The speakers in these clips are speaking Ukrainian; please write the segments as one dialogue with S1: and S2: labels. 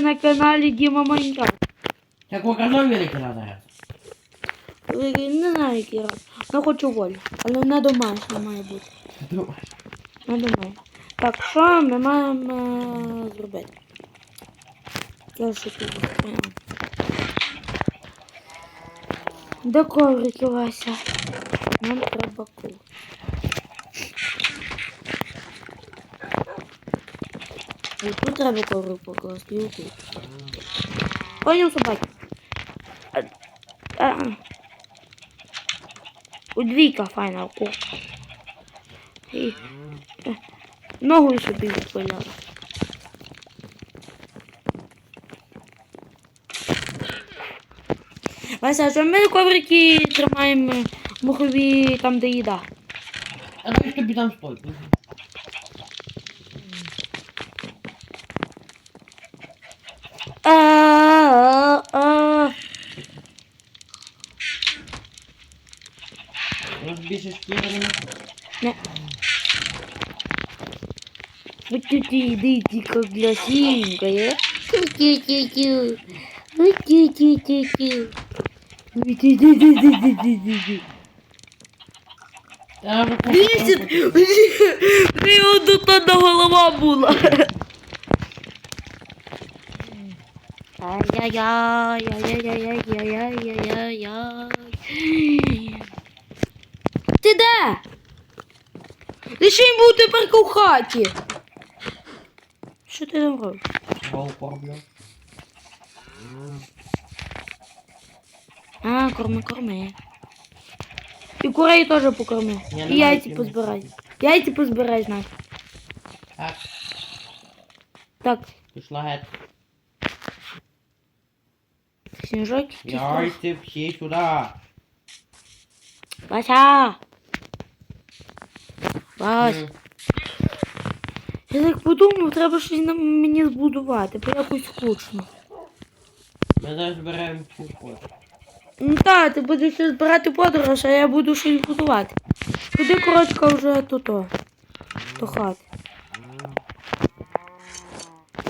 S1: на каналі Діма Майнкрафт.
S2: Так показав великий раз
S1: Не знаю, який раз. Ну хочу волю. Але не домашня має бути. Не думаю. Так, що ми маємо е, зробити? Я ще тут. Де коврики, Вася? Нам треба коврик. І тут треба коврик покласти, і тут. Поняв собаки? А, а. У двійка файна ко. І, е, Ногою собі відпиляла. Вася, що ми коврики тримаємо мухові там, де їда?
S2: А давай тобі там стой. більше скидерів.
S1: Не. Вот тетя, идите, как красивенькая. Тю-тю-тю-тю. Вот тю-тю-тю-тю. Тут
S2: одна голова
S1: була. Ай-яй-яй, яй яй яй яй яй яй яй де? Ти ще й був тепер у хаті. Що ти там робиш?
S2: Гол пороблю.
S1: А, корми, корми. І курей теж покорми.
S2: Я
S1: І
S2: не
S1: яйці
S2: маю
S1: позбирай.
S2: чим
S1: Яйці позбирай, знак.
S2: Так,
S1: Так,
S2: пішла геть.
S1: сніжок.
S2: Яйці всі сюди.
S1: Вася! Вась,
S2: М.
S1: я так подумав, треба щось нам мені збудувати, бо якось скучно.
S2: Ми зараз збираємо всю.
S1: Ну так, ти будеш збирати подорож, а я буду щось будувати. Куди коротко вже тут то, до хати.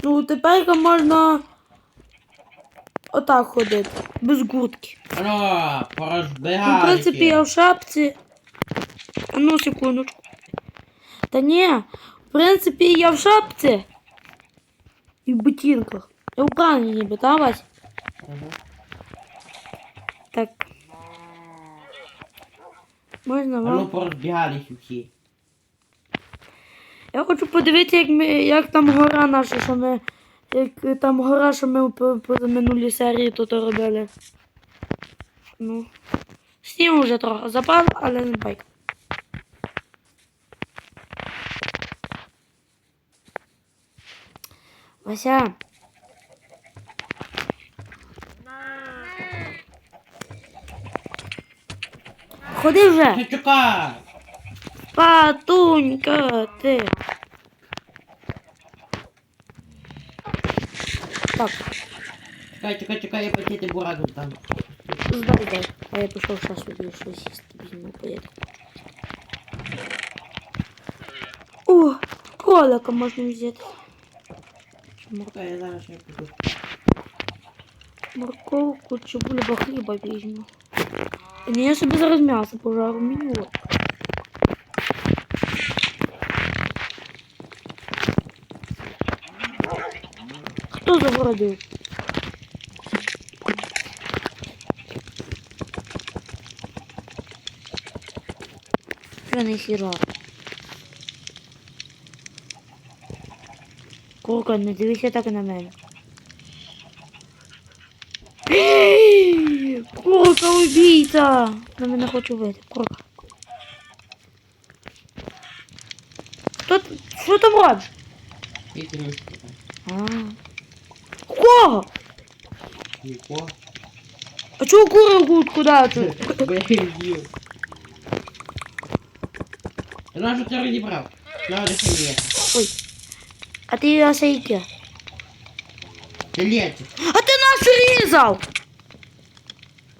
S1: Ну, тепер можна отак ходити, без.
S2: Алло, порозбігали.
S1: Ну, в принципі, я в шапці. А ну, секундочку. Та ні, в принципі, я в шапці. І в ботинках. Я в крані ніби, та, Вась? Так. Можна
S2: А
S1: вам?
S2: ну порозбігались всі.
S1: Я хочу подивитися, як, ми, як там гора наша, що ми. Як там гора, що ми по, по минулій серії тут робили. Ну. Снігу вже трохи запав, але не байк. Вася. Ходи вже.
S2: Ти чекай.
S1: Патунька ти. Так,
S2: Чекай, чекай, чекай, я пакети бураду там.
S1: здай дай. А я пішов зараз собі щось їсти візьму поїду. О, кролика можна взяти. Мор-
S2: Чекай, я зараз ще піду.
S1: Морковку, цибулю, бо хліба візьму. Ні, я собі зараз м'ясо пожару, мені от. Хто загородив? Що не Сука, не дивися так на мене. Курка убійця! На мене хочу вийти. Курка. Хто що там робиш? А. Кого? А чого курю гуд куда
S2: ти? Я нашу не брав. Надо хімія.
S1: Ой. А ти осейки.
S2: Ти лєти.
S1: А ти нас різав!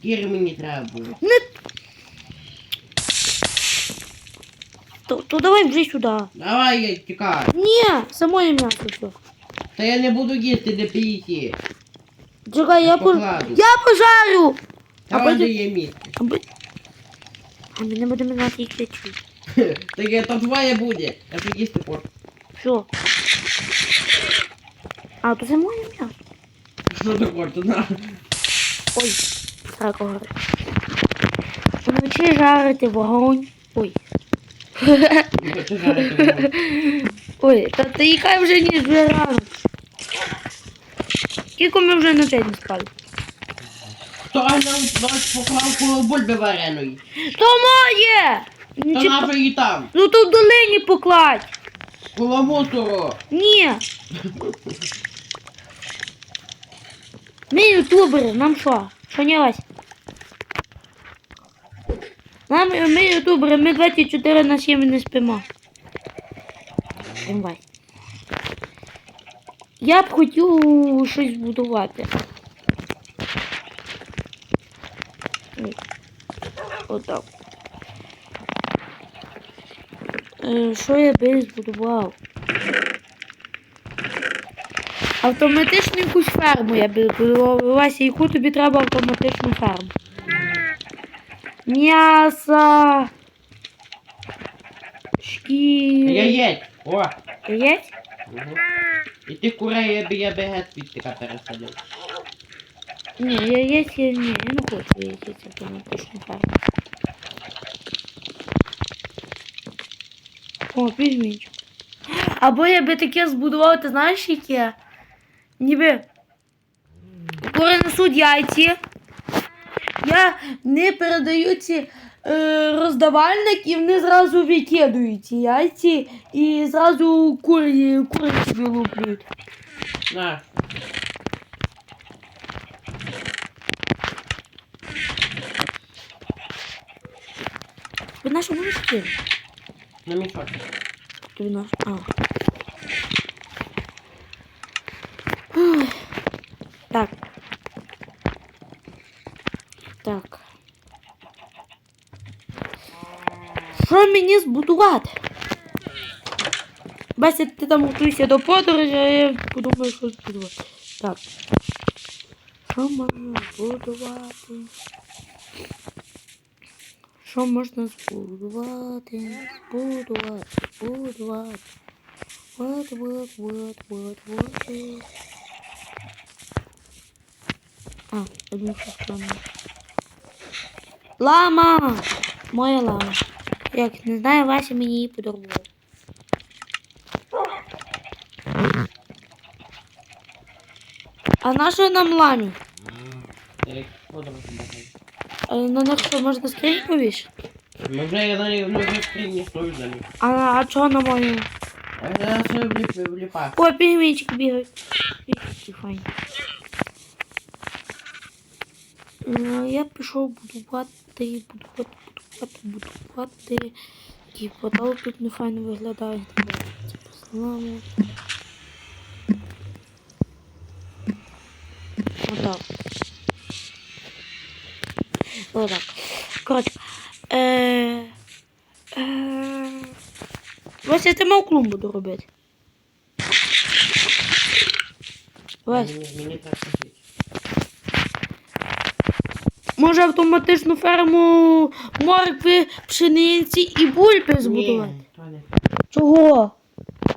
S2: Кіри мені треба було.
S1: Не... То, то давай вже сюди.
S2: Давай, я тікаю.
S1: Ні, самое м'ясо все.
S2: Та я не буду їсти, не пійти.
S1: Чекай, я, по...
S2: Покладу.
S1: я пожарю!
S2: Та
S1: А
S2: а
S1: потім-
S2: є місце.
S1: Аби... А ми не будемо знати, як це чути.
S2: Так я то твоє буде. Я ж їсти хочу.
S1: Що? А, то це моє м'ясо.
S2: Що ти хочеш? На.
S1: Ой, срака горить. Вночі жарити вогонь. Ой.
S2: Не жарити вогонь.
S1: Ой, та та яка вже ніж вже рано. Скільки ми вже ночей не спали?
S2: Хто нам нас поклав коло бульби вареної?
S1: То моє!
S2: Та
S1: Ну, чи-
S2: наша її там.
S1: Ну то в долині покладь.
S2: Коло мусору.
S1: Ні. Ми ютубери, нам що? Що не ось? Нам, ми ютубери, ми 24 на 7 не спимо. Я б хотів щось будувати. Отак. Е, Що я би збудував? Автоматичну якусь ферму я би. Вася, яку тобі треба автоматичну ферму? М'ясо. Шкір.
S2: Яєць. О.
S1: Яєць?
S2: Угу. І ти курей я би я би геть підтика пересадив.
S1: Ні, яєць я ні, я не хочу яєць автоматичну ферму. О, пігмінчик. Або я би таке збудував, ти знаєш яке? Ніби коли несуть яйці, я не передаю ці е, роздавальник і вони зразу викидують ці яйці і зразу курі, кури собі луплюють.
S2: На.
S1: Ви на що можеш?
S2: На мішок.
S1: Тобі наш. А. Ой. Так. Так. Що мені збудувати? Бася, ти там готуйся до подорожі, а я подумаю, що збудувати. Так. Що можна збудувати? Що можна збудувати? Збудувати, збудувати. Вот, вот, вот, вот, вот. А, одну сторону. Лама! Моя лама. Як не знаю, Вася мені її подарував. А на що нам ламі?
S2: Як подорож багато.
S1: А на них що можна скринь повішати?
S2: Ми вже я на них ми вже скрині стою за них.
S1: А, а чого на мою?
S2: А я все вліп, вліпав.
S1: О, пігмінчик бігають. Які файні. Е, Я пішов будувати, будувати, Будувати, будувати. І потол тут не файно виглядає. Слава. Отак. Отак. Коротше. Е, е, Вася, ти мав клумбу доробити. Вась,
S2: Мені, мені так
S1: може автоматичну ферму моркви, пшениці і бульби збудувати?
S2: Ні, то не
S1: Чого?
S2: так.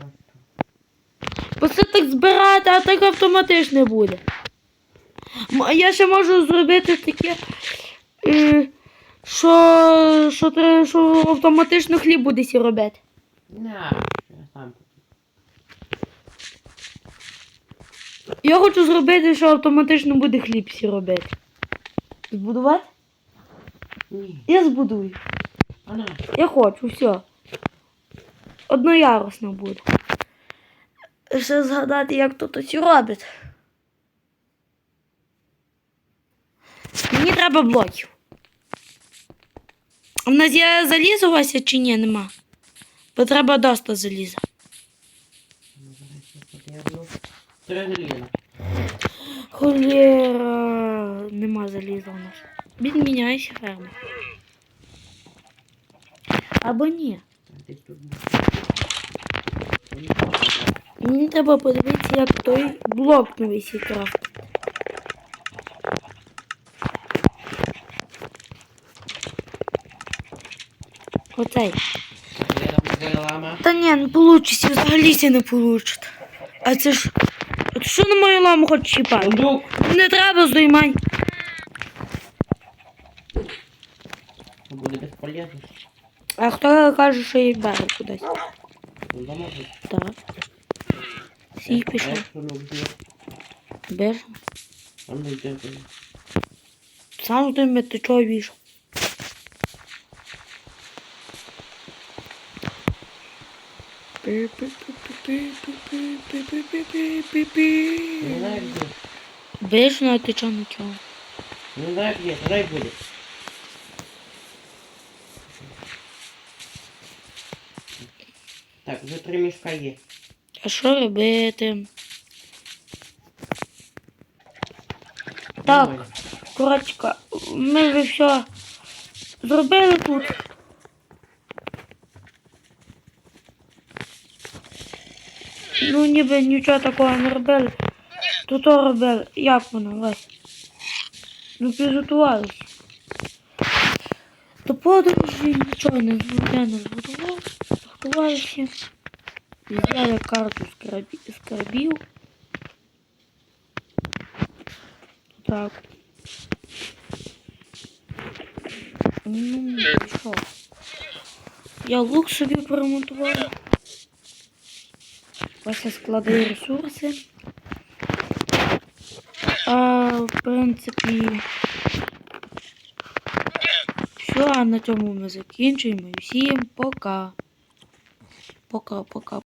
S1: Бо це так збирати, а так автоматично буде. М- Я ще можу зробити таке, е, що, що, тре- що автоматично хліб буде сі робити.
S2: Не, я сам.
S1: Я хочу зробити, що автоматично буде хліб сі робити. Збудувати?
S2: Ні.
S1: Я збудую.
S2: А на.
S1: Я хочу, все. Одноярусно буде. Ще згадати, як тут оці робить. Мені треба блоків. А в нас є залізо у вас чи ні, нема? Бо треба доста заліза. Холєра, нема заліза у нас. Відміняйся ферму. Або ні. Мені треба подивитися, як той блок новий свій крафт. Оцей. Та ні, не получиться, взагалі це не получить. А це ж. Що на мою ламу хочеш чіпати? Не треба здоймань.
S2: Буде.
S1: А хто каже, що їх бере кудись?
S2: Ну.
S1: Так. Всі пішов. Беж.
S2: Там не йде.
S1: Сам здойме, ти чого війшов?
S2: Не знаю где.
S1: Беж, ну а ти чого не чого?
S2: Не знаю где. Дай буде. Так, вже три мішка є.
S1: А що робити? Так, коротко, ми вже все зробили тут. Ну, ніби нічого такого не робили. То то робили. Як воно, Вась? Ну, підготувалися. До подорожі нічого не збудував. Готувалися. Взяли карту скарбів. Так. Ну, що? Я лук собі поремонтував. Вася складає ресурси. А, в принципі. Все, а на цьому ми закінчуємо. Всім пока. Пока, пока,